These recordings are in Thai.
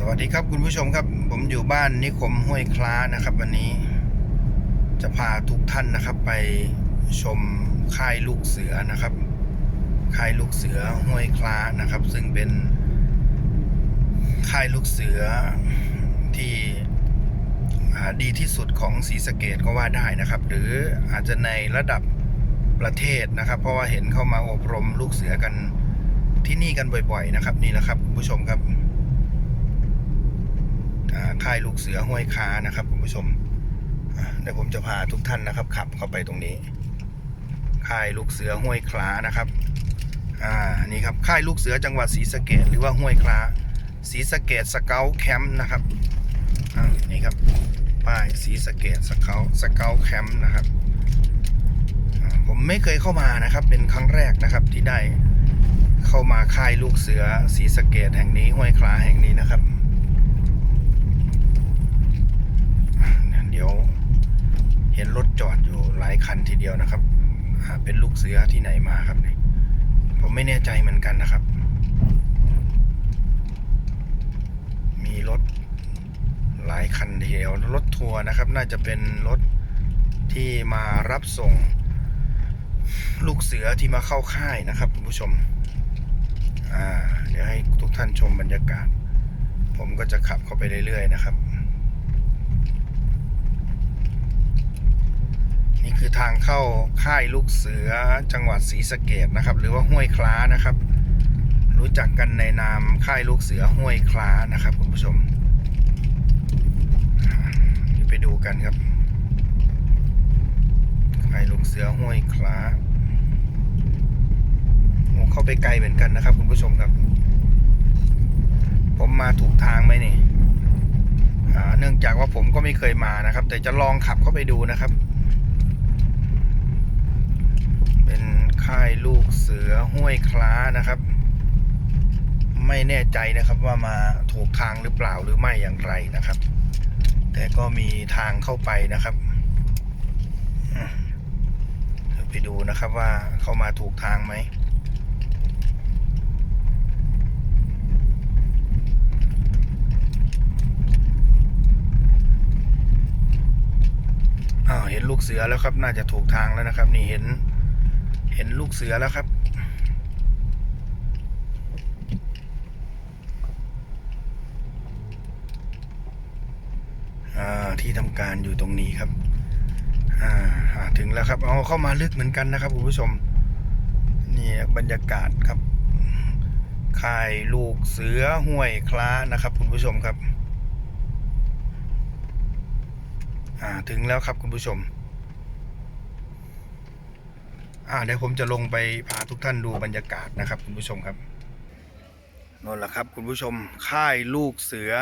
สวัสดีครับคุณผู้ชมครับ ผมอยู่บ้านนิคมห้วยคล้านะครับ วันนี้ จะพาทุกท่านนะครับ ไปชมค่ายลูกเสือนะครับ ค่ายลูกเสือห้วยคล้านะครับ ซึ่งเป็นค่ายลูกเสือที่ดีที่สุดของศรีสะเกดก็ว่าได้นะครับ หรืออาจจะในระดับประเทศนะครับ เพราะว่าเห็นเข้ามาอบรมลูกเสือกันที่นี่กันบ่อย ๆ นะครับ นี่แหละครับคุณผู้ชมครับ ลูกเสือห้วยค้านะครับคุณผู้ชมเดี๋ยวผมจะพาทุกท่านนะครับ ขับเข้าไปตรงนี้ ค่ายลูกเสือห้วยคล้านะครับอ่านี่ครับค่ายลูกเสือจังหวัดศรีสะเกดหรือว่าห้วยคล้าศรีสะเกดสเกลแคมป์นะครับอ่านี่ครับป้ายศรีสะเกดสเกลสเกลแคมป์นะครับผมไม่เคยเข้ามานะครับ เป็นครั้งแรกนะครับที่ได้เข้ามาค่ายลูกเสือศรีสะเกดแห่งนี้ห้วยคล้าแห่งนี้นะครับ เดี๋ยวเห็นรถจอดอยู่หลาย คันทีเดียวนะครับ เป็นลูกเสือที่ไหนมาครับเนี่ยผมไม่แน่ใจเหมือนกันนะครับ มีรถหลายคันทีเดียวรถทัวร์นะครับ น่าจะเป็นรถที่มารับส่ง ลูกเสือที่มาเข้าค่ายนะครับคุณผู้ชมเดี๋ยวให้ทุกท่านชมบรรยากาศ ผมก็จะขับเข้าไปเรื่อยๆนะครับ นี่ คือทางเข้าค่ายลูกเสือจังหวัดศรีสะเกดนะครับ หรือว่าห้วยคล้านะครับ รู้จักกันในนามค่ายลูกเสือห้วยคล้านะครับคุณผู้ชมไปดูกันครับค่ายลูกเสือห้วยคล้าโอ้เข้าไปไกลเหมือนกันนะครับ คุณผู้ชมครับ ผมมาถูกทางไหมนี่เนื่องจากว่าผมก็ไม่เคยมานะครับ แต่จะลองขับเข้าไปดูนะครับ เป็นค่ายลูกเสือห้วยคล้านะครับ ไม่แน่ใจนะครับว่ามาถูกทางหรือเปล่าหรือไม่อย่างไรนะครับ แต่ก็มีทางเข้าไปนะครับไปดูนะครับว่าเข้ามาถูกทางไหมอ้าวเห็นลูกเสือแล้วครับ น่าจะถูกทางแล้วนะครับ นี่เห็น เห็นลูกเสือแล้วครับอ่าที่ทำการอยู่ตรงนี้ครับอ่าถึงแล้วครับ เอาเข้ามาลึกเหมือนกันนะครับคุณผู้ชม นี่บรรยากาศครับค่ายลูกเสือห้วยคล้านะครับ คุณผู้ชมครับอ่าถึงแล้วครับคุณผู้ชม อ่าเดี๋ยวผมจะลงไปพาทุกท่านดูบรรยากาศนะครับคุณผู้ชมครับนั่นแหละครับคุณผู้ชมค่ายลูกเสือ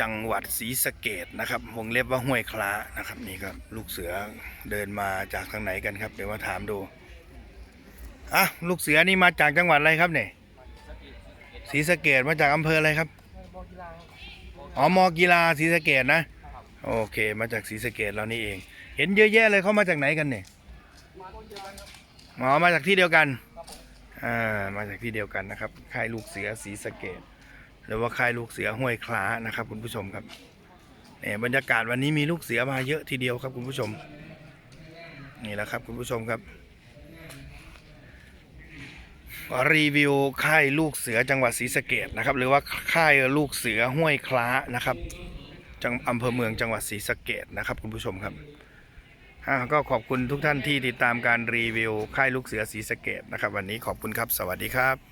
จังหวัดศรีสะเกดนะครับวงเล็บว่าห้วยคล้านะครับนี่ครับลูกเสือเดินมาจากทางไหนกันครับเดี๋ยวมาถามดูอะลูกเสือนี่มาจากจังหวัดอะไรครับเนี่ยศรีสะเกดมาจากอำเภออะไรครับอ๋อมอกีฬาศรีสะเกดนะ โอเค มาจากศรีสะเกดเรานี่เอง เห็นเยอะแยะเลยเขามาจากไหนกันเนี่ย หมอมาจากที่เดียวกันอ่ามาจากที่เดียวกันนะครับค่ายลูกเสือศรีสะเกดหรือว่าค่ายลูกเสือห้วยคล้านะครับ คุณผู้ชมครับเนี่ยบรรยากาศวันนี้มีลูกเสือมาเยอะทีเดียวครับคุณผู้ชม นี่แหละครับคุณผู้ชมครับรีวิวค่ายลูกเสือจังหวัดศรีสะเกดนะครับ หรือว่าค่ายลูกเสือห้วยคล้านะครับจังอำเภอเมืองจังหวัดศรีสะเกดนะครับ คุณผู้ชมครับ ก็ขอบคุณทุกท่านที่ติดตามการรีวิว ค่ายลูกเสือสีสเกตนะครับ วันนี้ขอบคุณครับ สวัสดีครับ